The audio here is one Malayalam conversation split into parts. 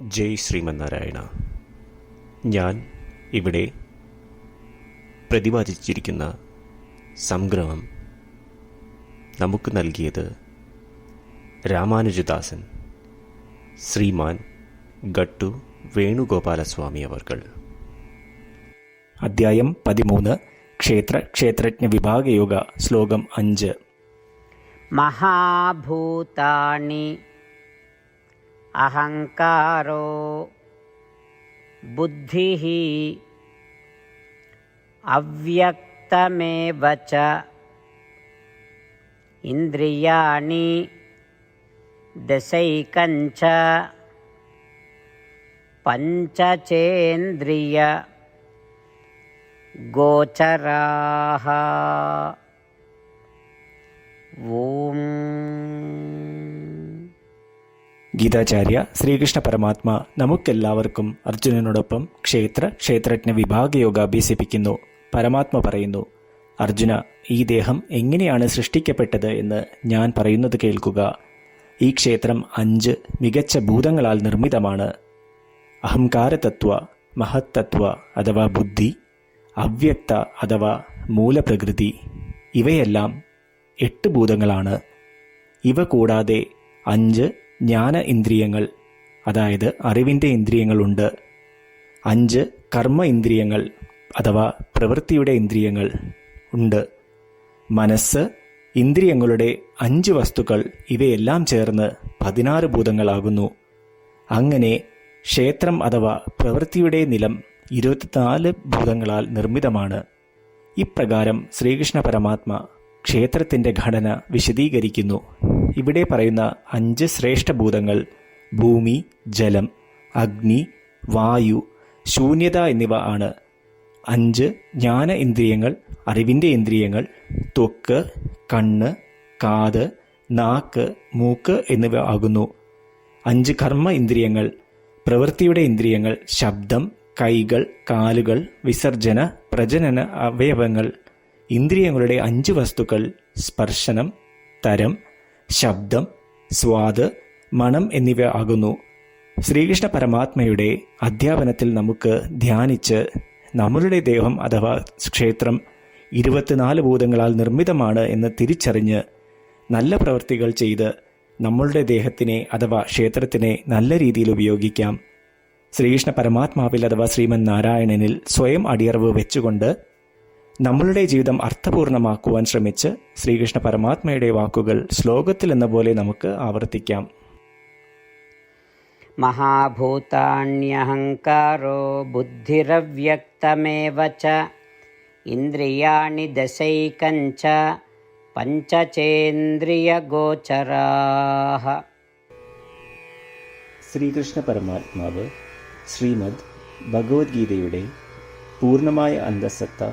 ജയ് ശ്രീമന്നാരായണ. ഞാൻ ഇവിടെ പ്രതിപാദിച്ചിരിക്കുന്ന സംഗ്രഹം നമുക്ക് നൽകിയത് രാമാനുജദാസൻ ശ്രീമാൻ ഗട്ടു വേണുഗോപാലസ്വാമി അവർകൾ. അദ്ധ്യായം പതിമൂന്ന് ക്ഷേത്ര ക്ഷേത്രജ്ഞ വിഭാഗയോഗ ശ്ലോകം അഞ്ച്. മഹാഭൂതാണി అహంకారో బుద్ధి అవ్యక్తమేవ చ ఇంద్రియాణి దశైకంచ పంచచేంద్రియ గోచరా. ఓం. ഗീതാചാര്യ ശ്രീകൃഷ്ണ പരമാത്മ നമുക്കെല്ലാവർക്കും അർജുനനോടൊപ്പം ക്ഷേത്ര ക്ഷേത്രജ്ഞ വിഭാഗ യോഗ അഭ്യസിപ്പിക്കുന്നു പരമാത്മ പറയുന്നു അർജുന ഈ ദേഹം എങ്ങനെയാണ് സൃഷ്ടിക്കപ്പെട്ടത് എന്ന് ഞാൻ പറയുന്നത് കേൾക്കുക. ഈ ക്ഷേത്രം അഞ്ച് മികച്ച ഭൂതങ്ങളാൽ നിർമ്മിതമാണ്. അഹങ്കാരതത്വ മഹത്തത്വ അഥവാ ബുദ്ധി അവ്യക്ത അഥവാ മൂലപ്രകൃതി ഇവയെല്ലാം എട്ട് ഭൂതങ്ങളാണ്. ഇവ കൂടാതെ അഞ്ച് ജ്ഞാന ഇന്ദ്രിയങ്ങൾ അതായത് അറിവിന്റെ ഇന്ദ്രിയങ്ങളുണ്ട് അഞ്ച് കർമ്മ ഇന്ദ്രിയങ്ങൾ അഥവാ പ്രവൃത്തിയുടെ ഇന്ദ്രിയങ്ങൾ ഉണ്ട്. മനസ്സ് ഇന്ദ്രിയങ്ങളുടെ അഞ്ച് വസ്തുക്കൾ ഇവയെല്ലാം ചേർന്ന് പതിനാറ് ഭൂതങ്ങളാകുന്നു. അങ്ങനെ ക്ഷേത്രം അഥവാ പ്രവൃത്തിയുടെ നിലം ഇരുപത്തിനാല് ഭൂതങ്ങളാൽ നിർമ്മിതമാണ്. ഇപ്രകാരം ശ്രീകൃഷ്ണ പരമാത്മ ക്ഷേത്രത്തിന്റെ ഘടന വിശദീകരിക്കുന്നു. ഇവിടെ പറയുന്ന അഞ്ച് ശ്രേഷ്ഠ ഭൂതങ്ങൾ ഭൂമി ജലം അഗ്നി വായു ശൂന്യത എന്നിവ ആണ്. അഞ്ച് ജ്ഞാന ഇന്ദ്രിയങ്ങൾ അറിവിന്റെ ഇന്ദ്രിയങ്ങൾ ത്വക്ക് കണ്ണ് കാത് നാക്ക് മൂക്ക് എന്നിവ ആകുന്നു. അഞ്ച് കർമ്മ ഇന്ദ്രിയങ്ങൾ പ്രവൃത്തിയുടെ ഇന്ദ്രിയങ്ങൾ ശബ്ദം കൈകൾ കാലുകൾ വിസർജന പ്രജനന അവയവങ്ങൾ. ഇന്ദ്രിയങ്ങളുടെ അഞ്ച് വസ്തുക്കൾ സ്പർശനം തരം ശബ്ദം സ്വാദ് മണം എന്നിവ ആകുന്നു. ശ്രീകൃഷ്ണ പരമാത്മയുടെ അധ്യാപനത്തിൽ നമുക്ക് ധ്യാനിച്ച് നമ്മളുടെ ദേഹം അഥവാ ക്ഷേത്രം ഇരുപത്തിനാല് ഭൂതങ്ങളാൽ നിർമ്മിതമാണ് എന്ന് തിരിച്ചറിഞ്ഞ് നല്ല പ്രവൃത്തികൾ ചെയ്ത് നമ്മളുടെ ദേഹത്തിനെ അഥവാ ക്ഷേത്രത്തിനെ നല്ല രീതിയിൽ ഉപയോഗിക്കാം. ശ്രീകൃഷ്ണ പരമാത്മാവിൽ അഥവാ ശ്രീമൻ നാരായണനിൽ സ്വയം അടിയറവ് വെച്ചുകൊണ്ട് നമ്മളുടെ ജീവിതം അർത്ഥപൂർണമാക്കുവാൻ ശ്രമിച്ച് ശ്രീകൃഷ്ണ പരമാത്മയുടെ വാക്കുകൾ ശ്ലോകത്തിൽ എന്ന പോലെ നമുക്ക് ആവർത്തിക്കാം. മഹാഭൂതാണ്യഹങ്കാരോ ബുദ്ധിരവ്യക്തമേവ ഇന്ദ്രിയാണി ദശൈകഞ്ച പഞ്ചചേന്ദ്രിയഗോചരാഹ ശ്രീകൃഷ്ണ പരമാത്മാവ് ശ്രീമദ് ഭഗവത്ഗീതയുടെ പൂർണമായ അന്തസത്ത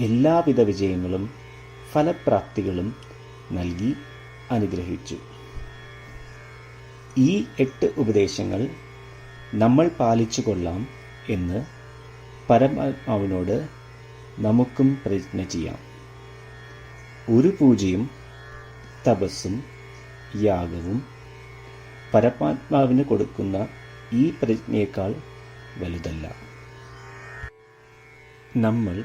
എല്ലാവിധ വിജയങ്ങളും ഫലപ്രാപ്തികളും നൽകി അനുഗ്രഹിച്ചു. ഈ എട്ട് ഉപദേശങ്ങൾ നമ്മൾ പാലിച്ചു കൊള്ളാം എന്ന് പരമാത്മാവിനോട് നമുക്കും പ്രതിജ്ഞ ചെയ്യാം. ഒരു പൂജയും തപസ്സും യാഗവും പരമാത്മാവിന് കൊടുക്കുന്ന ഈ പ്രതിജ്ഞയേക്കാൾ വലുതല്ല. നമ്മൾ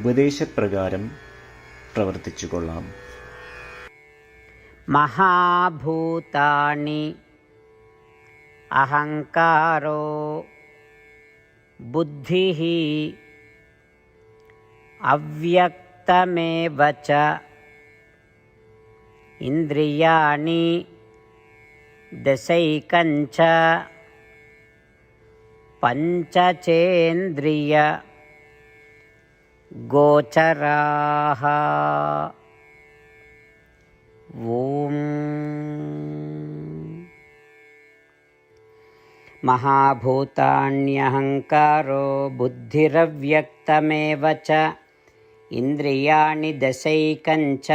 ഉപദേശപ്രകാരം പ്രവർത്തിച്ചു കൊള്ളാം महाभूतानि अहङ्कारो बुद्धिः अव्यक्तमेव च इन्द्रियाणि दशैकञ्च पञ्चचेन्द्रिय गोचराः ॐ महाभूतान्यहङ्कारो बुद्धिरव्यक्तमेव च इन्द्रियाणि दशैकञ्च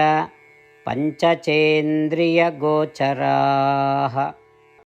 पञ्चचेन्द्रियगोचराः